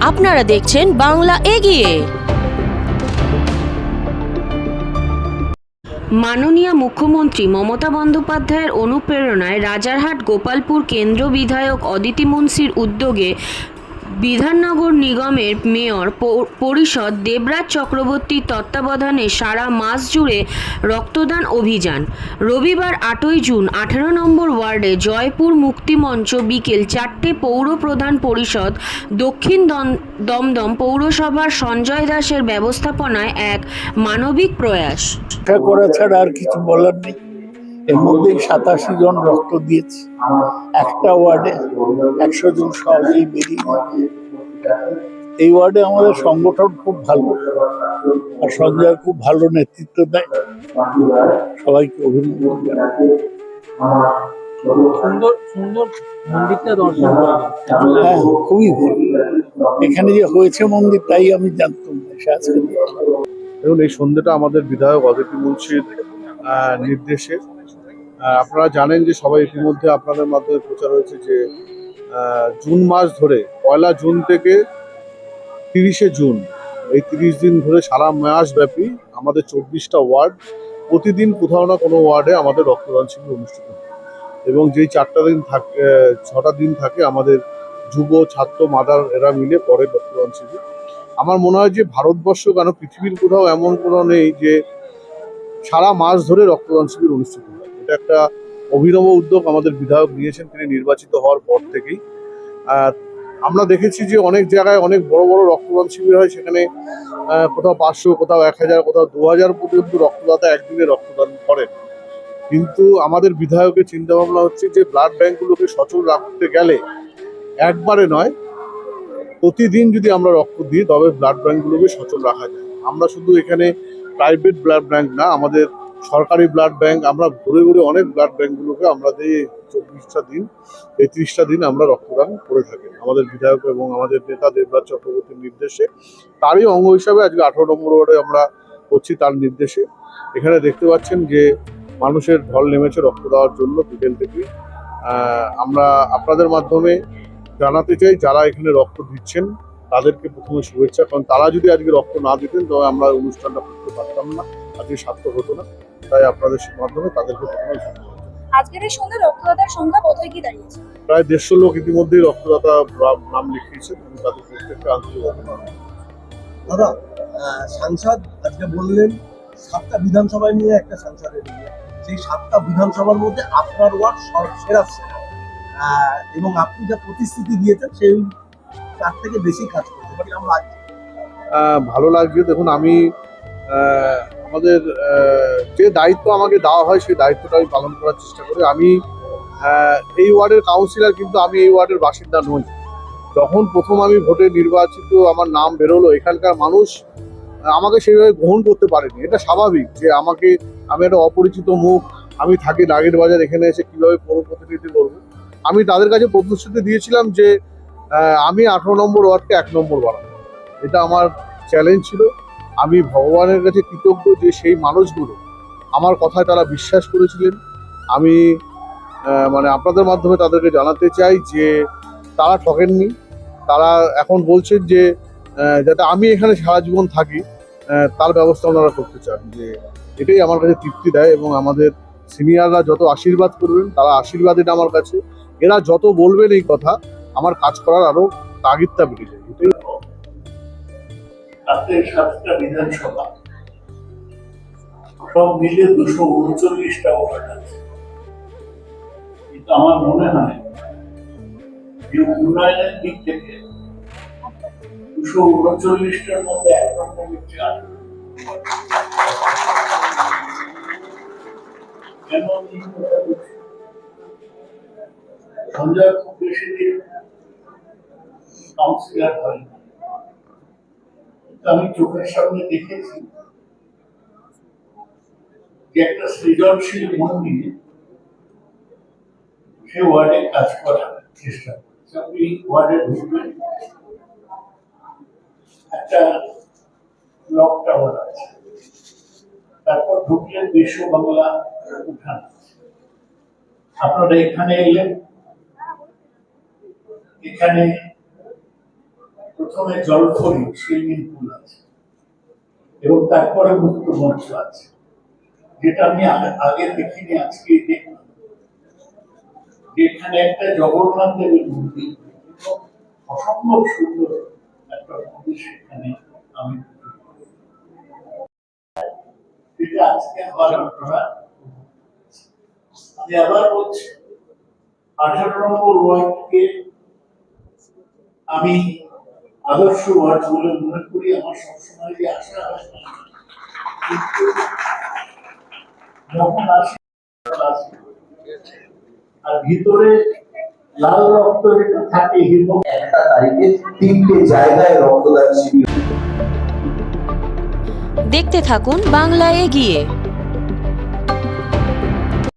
আপনারা দেখছেন বাংলা এগিয়ে। মাননীয় মুখ্যমন্ত্রী মমতা বন্দ্যোপাধ্যায়ের অনুপ্রেরণায় রাজারহাট গোপালপুর কেন্দ্র বিধায়ক অদিতি মুন্সির উদ্যোগে বিধাননগর নিগমের মেয়র পরিষদ দেবরাজ চক্রবর্তীর তত্ত্বাবধানে সারা মাস জুড়ে রক্তদান অভিযান। রবিবার আটই জুন আঠারো নম্বর ওয়ার্ডে জয়পুর মুক্তিমঞ্চ বিকেল চারটে পৌর প্রধান পরিষদ দক্ষিণ দম- দমদম পৌরসভার সঞ্জয় দাসের ব্যবস্থাপনায় এক মানবিক প্রয়াস। করা ছাড়া আর কিছু বলার নেই। এর মধ্যে সাতাশি জন রক্ত দিয়েছে। একটা ওয়ার্ডে একশো জন সহজেই বেরিয়ে এই ওয়ার্ডে আমাদের সংগঠন খুব ভালো আর সঞ্জয় খুব ভালো নেতৃত্ব দেয়। সবাইকে অভিনন্দন। সুন্দর সুন্দর মন্দিরটা দর্শন হ্যাঁ খুবই ভালো। এখানে যে হয়েছে মন্দির তাই আমি জানতাম আজকে দেখুন এই সন্ধ্যাটা আমাদের বিধায়ক অদিতি মুন্সির আহ, নির্দেশে আপনারা জানেন যে সবাই ইতিমধ্যে আপনাদের মাধ্যমে প্রচার হয়েছে যে জুন মাস ধরে, পয়লা জুন থেকে তিরিশে জুন, এই তিরিশ দিন ধরে সারা মাস ব্যাপী আমাদের চব্বিশটা ওয়ার্ড প্রতিদিন কোথাও না কোনো ওয়ার্ডে আমাদের রক্তদান শিবির অনুষ্ঠিত হয়। এবং যেই চারটা দিন থাকে ছটা দিন থাকে আমাদের যুব, ছাত্র, মাদার, এরা মিলে পরে রক্তদান শিবির। আমার মনে হয় যে ভারতবর্ষ কেন পৃথিবীর কোথাও এমন কোনো নেই যে সারা মাস ধরে রক্তদান শিবির অনুষ্ঠিত হয়। এটা একটা অভিনব উদ্যোগ আমাদের বিধায়ক নিয়েছেন, তিনি নির্বাচিত হওয়ার পর থেকেই। আর আমরা দেখেছি যে অনেক জায়গায় অনেক বড় বড় রক্তদান শিবির হয়, সেখানে কোথাও পাঁচশো, কোথাও এক হাজার, কোথাও দু হাজার পর্যন্ত রক্তদাতা একদিনে রক্তদান করেন। কিন্তু আমাদের বিধায়কের চিন্তা ভাবনা হচ্ছে যে ব্লাড ব্যাঙ্কগুলোকে সচল রাখতে গেলে একবারে নয়, প্রতিদিন যদি আমরা রক্ত দিই, তবে ব্লাড ব্যাঙ্কগুলোকে সচল রাখা যায়। আমরা শুধু এখানে প্রাইভেট ব্লাড ব্যাঙ্ক না, আমাদের সরকারি ব্লাড ব্যাংক আমরা ঘুরে ঘুরে অনেক ব্লাড ব্যাংকগুলোকে আমরা এই চব্বিশটা দিন, এই ত্রিশটা দিন আমরা রক্তদান করে থাকি। আমাদের বিধায়ক এবং আমাদের নেতা দেবরাজ চক্রবর্তীর নির্দেশে। তারই অঙ্গ হিসাবে আজকে আঠারো নম্বর ওয়ার্ডে আমরা করছি তার নির্দেশে। এখানে দেখতে পাচ্ছেন যে মানুষের ঢল নেমেছে রক্ত দেওয়ার জন্য বিকেল থেকে। আমরা আপনাদের মাধ্যমে জানাতে চাই, যারা এখানে রক্ত দিচ্ছেন তাদেরকে প্রথমে শুভেচ্ছা কারণ তারা যদি আজকে রক্ত না দিতেন তবে আমরা অনুষ্ঠানটা করতে পারতাম না। আজকে সার্থক হতো না। তাই আপনাদের মাধ্যমে তাদেরকে প্রথমে। আজকের এই সন্ধ্যে রক্তদাতার সংখ্যা কোথায় কি দাঁড়িয়েছে? প্রায় দেড়শো লোক ইতিমধ্যেই রক্তদাতা নাম- লিখিয়েছেন তাদের প্রত্যেককে আন্তরিক অভিনন্দন। দাদা সাংসদ আজকে বললেন সাতটা বিধানসভায় নিয়ে একটা সাংসদের নিয়ে। সেই সাতটা বিধানসভার মধ্যে আপনার ওয়ার্ড সব সেরা সেরা। এবং আপনি যা প্রতিশ্রুতি দিয়েছেন সেই তার থেকে বেশি কাজ আজ ভালো লাগছে দেখুন, আমি আমাদের যে দায়িত্ব আমাকে দেওয়া হয়, সেই দায়িত্বটা আমি পালন করার চেষ্টা করি। আমি এই ওয়ার্ডের কাউন্সিলর কিন্তু আমি এই ওয়ার্ডের বাসিন্দা নই। যখন প্রথম আমি ভোটে নির্বাচিত আমার নাম বেরোলো, এখানকার মানুষ আমাকে সেইভাবে গ্রহণ করতে পারেনি। এটা স্বাভাবিক যে আমাকে, আমি একটা অপরিচিত মুখ, আমি থাকি লাগের বাজার এখানে এসে কীভাবে পৌর প্রতিনিধি করব আমি তাদের কাছে প্রতিশ্রুতি দিয়েছিলাম যে আমি আঠারো নম্বর ওয়ার্ডকে এক নম্বর বাড়াবো এটা আমার চ্যালেঞ্জ ছিল। আমি ভগবানের কাছে কৃতজ্ঞ যে সেই মানুষগুলো আমার কথায় তারা বিশ্বাস করেছিলেন। আমি মানে আপনাদের মাধ্যমে তাদেরকে জানাতে চাই যে তারা ঠকেননি। তারা এখন বলছেন যে যাতে আমি এখানে সারা জীবন থাকি তার ব্যবস্থা ওনারা করতে চান যে এটাই আমার কাছে তৃপ্তি দেয় এবং আমাদের সিনিয়ররা যত আশীর্বাদ করবেন, তারা আশীর্বাদ এটা আমার কাছে। এরা যত বলবেন এই কথা আমার কাজ করার আরও তাগিদটা বেড়ে যায়। সাতটা বিধানসভা। সব মিলে দুশো উনচল্লিশটা ওয়ার্ড আছে। কিন্তু আমার মনে হয় যে উন্নয়নের দিক থেকে দুশো উনচল্লিশটার মধ্যে এক নম্বর হচ্ছে? সঞ্জয় খুব বেশি দিন কাউন্সিলর হয়নি আমি চোখের সামনে দেখেছি। যে একটা সৃজনশীল মন নিয়ে সে ওয়ার্ডে কাজ করার চেষ্টা করছে। আপনি ওয়ার্ডে ঢুকবেন একটা ব্লক টাওয়ার আছে। তারপর ঢুকলেন বিশ্ব বাংলা উঠান। আপনারা এখানে এলেন। এখানে প্রথমে জলফরি সুইমিং পুল আছে। এবং তারপরে মুক্ত মঞ্চ আছে। যেটা আমি আগে- দেখিনি আজকে দেখলাম। যেখানে একটা জগন্নাথ দেবের মন্দির অসম্ভব সুন্দর একটা মন্দির সেখানে আমি আমি আদর্শ ওয়ার্ড বলে মনে করি আমার সবসময় যে আশা হয় কিন্তু যখন আসি। আর ভিতরে লাল রক্ত যেটা থাকে হিমো একটা তারিখে তিনটে জায়গায় রক্তদান শিবির। দেখতে থাকুন বাংলা এগিয়ে।